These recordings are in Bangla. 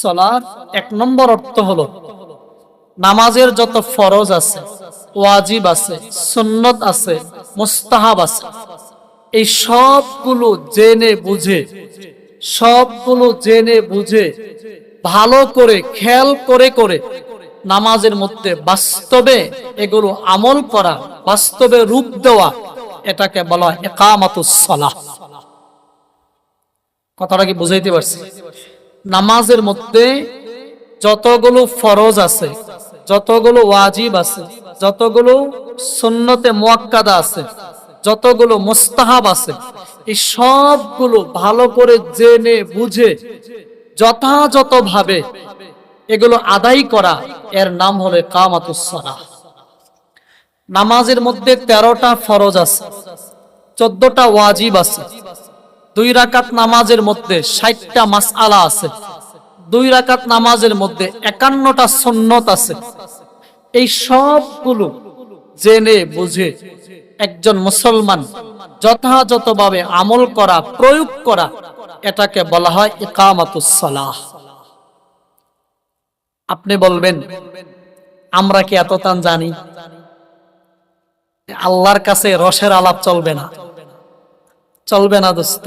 সলার এক নম্বর অর্থ হলো, নামাজের যত ফরজ আছে, ওয়াজিব আছে, সুন্নত আছে, মুস্তাহাব আছে, এই সবগুলো জেনে বুঝে, সবগুলো জেনে বুঝে, ভালো করে, খেয়াল করে করে নামাজের মধ্যে বাস্তবে এগুলো আমল করা, বাস্তবে রূপ দেওয়া, এটাকে বলা হয় একামাতুস কথাটা কি বুঝাইতে পারছি? নামাজের মধ্যে যতগুলো ফরজ আছে, যতগুলো ওয়াজিব আছে, যতগুলো সুন্নতে মোয়াক্কাদা আছে, যতগুলো মুস্তাহাব আছে, এই সবগুলো ভালো করে জেনে বুঝে যথাযথভাবে এগুলো আদায় করা, এর নাম হলো কামাতুসসালাহ নামাজের মধ্যে তেরোটা ফরজ আছে, চোদ্দটা ওয়াজিব আছে, দুই রাকাত নামাজের মধ্যে ষাটটা মাসআলা আছে দুই রাকাত নামাজের মধ্যে একান্নটা সন্নত আছে। এই সবগুলো জেনে বুঝে একজন মুসলমান যথাযথভাবে আমল করা, প্রয়োগ করা, এটাকে বলা হয় ইকামাতুসসালাহ আপনি বলবেন, আমরা কি এত তান জানি? আল্লাহর কাছে রসের আলাপ চলবে না। চলবে না দোস্ত।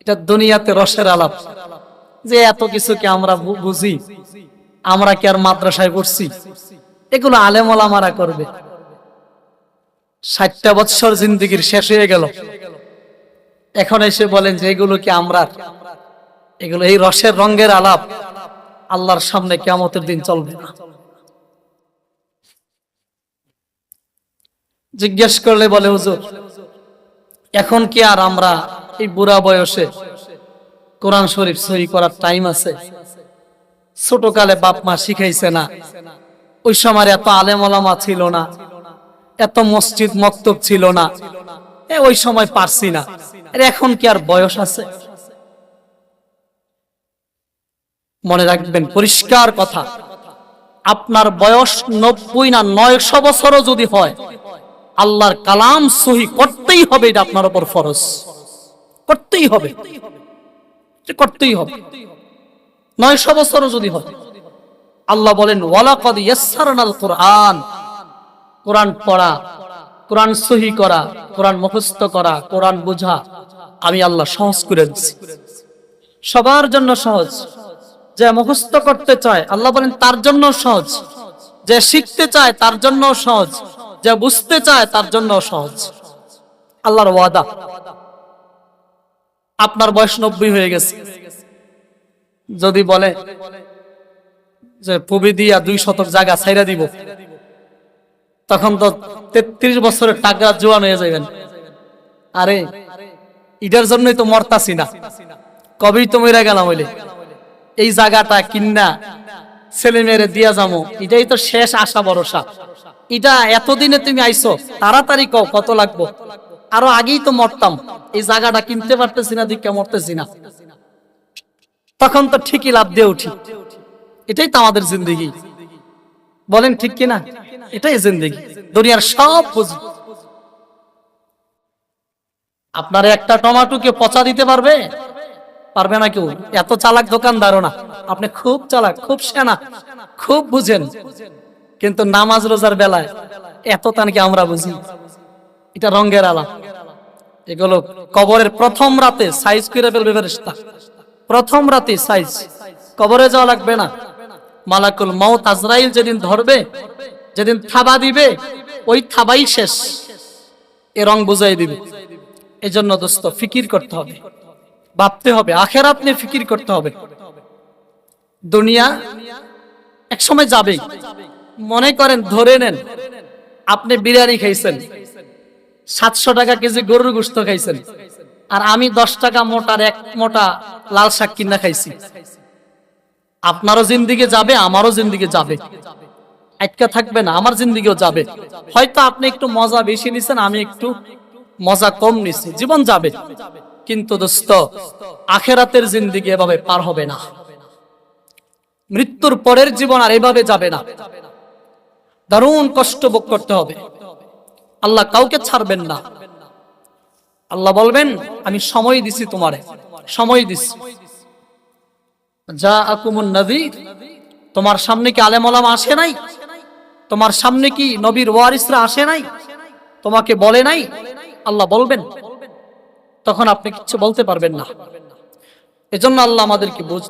এটা দুনিয়াতে রসের আলাপ। যে এত কিছু কি আমরা বুঝি, আমরা কি আর মাদ্রাসায় পড়ছি? এগুলো আলেমলামারা করবে। ষাটটা বৎসর জিন্দিগির শেষ হয়ে গেল। এখন এসে বলেন যে এগুলো কি আমরা? এগুলো এই রসের রঙের আলাপ আল্লাহর সামনে কেমতের দিন চলবে না। জিজ্ঞেস করলে বলে, হুজুর, এখন কি আর আমরা এই বুড়া বয়সে কোরআন শরীফ সহি করার টাইম আছে। ছোট কালে বাপ মা শিখাইছে না। ওই সময় এত আলেম ওলামা ছিল না। এত মসজিদ মক্তব ছিল না। ওই সময় পারছি না। এখন কি আর বয়স আছে? মনে রাখবেন, পরিষ্কার কথা। আপনার বয়স নব্বই না নয়শো বছরও যদি হয়, আল্লাহর কালাম সহি করতেই হবে, এটা আপনার উপর ফরজ। করতেই হবে। করতেই হবে। নয়শো বছরও যদি হয়। আল্লাহ বলেন, ওয়ালাকাদ ইয়াসসারনাল কোরআন। কোরআন পড়া, কোরআন সহি করা, কোরআন মুখস্থ করা, কোরআন বোঝা, আমি আল্লাহ সহজ করে দিচ্ছি সবার জন্য সহজ। যে মুখস্থ করতে চায়, আল্লাহ বলেন, তার জন্য সহজ। যে শিখতে চায়, তার জন্য সহজ। যে বুঝতে চায়, তার জন্য সহজ। আল্লাহর ওয়াদা। আপনার বয়স নব্বই হয়ে গেছে। যদি বলে যে পুবি দিয়া দুই শতক জায়গা ছাইরা দিব, তখন তো তেত্রিশ বছরের টাকা জোয়ান হয়ে যাবেন আরে ইটার জন্যই তো মরতাছি না। কবেই তো মরে গেলাম হইলে। এই জায়গাটা কিন্না ছেলে মেয়েরে দিয়া যাব এটাই তো শেষ আশা ভরসা। এটা এতদিনে তুমি আইছো তাড়াতাড়ি কত লাগবো? আরও আগেই তো মরতাম। এই জায়গাটা কিনতে পারতেছি না দিকে মরতেছি না। তখন তো ঠিকই লাভ দিয়ে উঠি। এটাই তো আমাদের জিন্দগি। বলেন ঠিক কিনা? এটাই জিন্দগি। দুনিয়ার সব বুঝি আপনার একটা টমাটোকে পচা দিতে পারবে? পারবে না কেউ। এত চালাক দোকানদারও না। আপনি খুব চালাক, খুব সেনা, খুব বুঝেন। কিন্তু নামাজ রোজার বেলায় এত তানকে আমরা বুঝি। এটা রঙের আলাপ। এগুলো কবরের প্রথম রাতে সাইজ করে ফেলবে ফেরেশতা। প্রথম রাতে সাইজ। কবরে যাওয়া লাগবে না। মালাকুল মৌত আজরাইল যেদিন ধরবে, যেদিন থাবা দিবে, ওই থাবাই শেষ। এ রং বুঝাই দিবে। এজন্য দোস্ত ফিকির করতে হবে। ভাবতে হবে, আখেরাত নিয়ে ফিকির করতে হবে। দুনিয়া এক সময় যাবেই। মনে করেন, ধরে নেন, আপনি বিরিয়ানি খাইছেন। সাতশো টাকা কেজি গরুর গোস্ত খাইছেন। আর আমি দশ টাকা মোটার এক মোটা লাল শাক কিনা খাইছি। আপনারও জিন্দিগি যাবে, আমারও জিন্দিগি যাবে। আটকা থাকবে না, আমার জিন্দিগিও যাবে। হয়তো আপনি একটু মজা বেশি নিছেন, আমি একটু মজা কম নিছি। জীবন যাবে। কিন্তু দোস্ত, আখেরাতের জিন্দিগি এভাবে পার হবে না। মৃত্যুর পরের জীবন আর এভাবে যাবে না। দারুণ কষ্ট ভোগ করতে হবে। আল্লাহ কাউকে ছাড়বেন না। আল্লাহ বলবেন, আমি সময় দিছি তোমারে, সময় দিছি। যা আকুমুন নদীর তোমার সামনে কি আলেমলাম আসে নাই? তোমার সামনে কি নবীর ওয়ারিসরা আসে নাই? তোমাকে বলে নাই? আল্লাহ বলবেন, তখন আপনি কিছু বলতে পারবেন না। এজন্য আল্লাহ আমাদেরকে বুঝ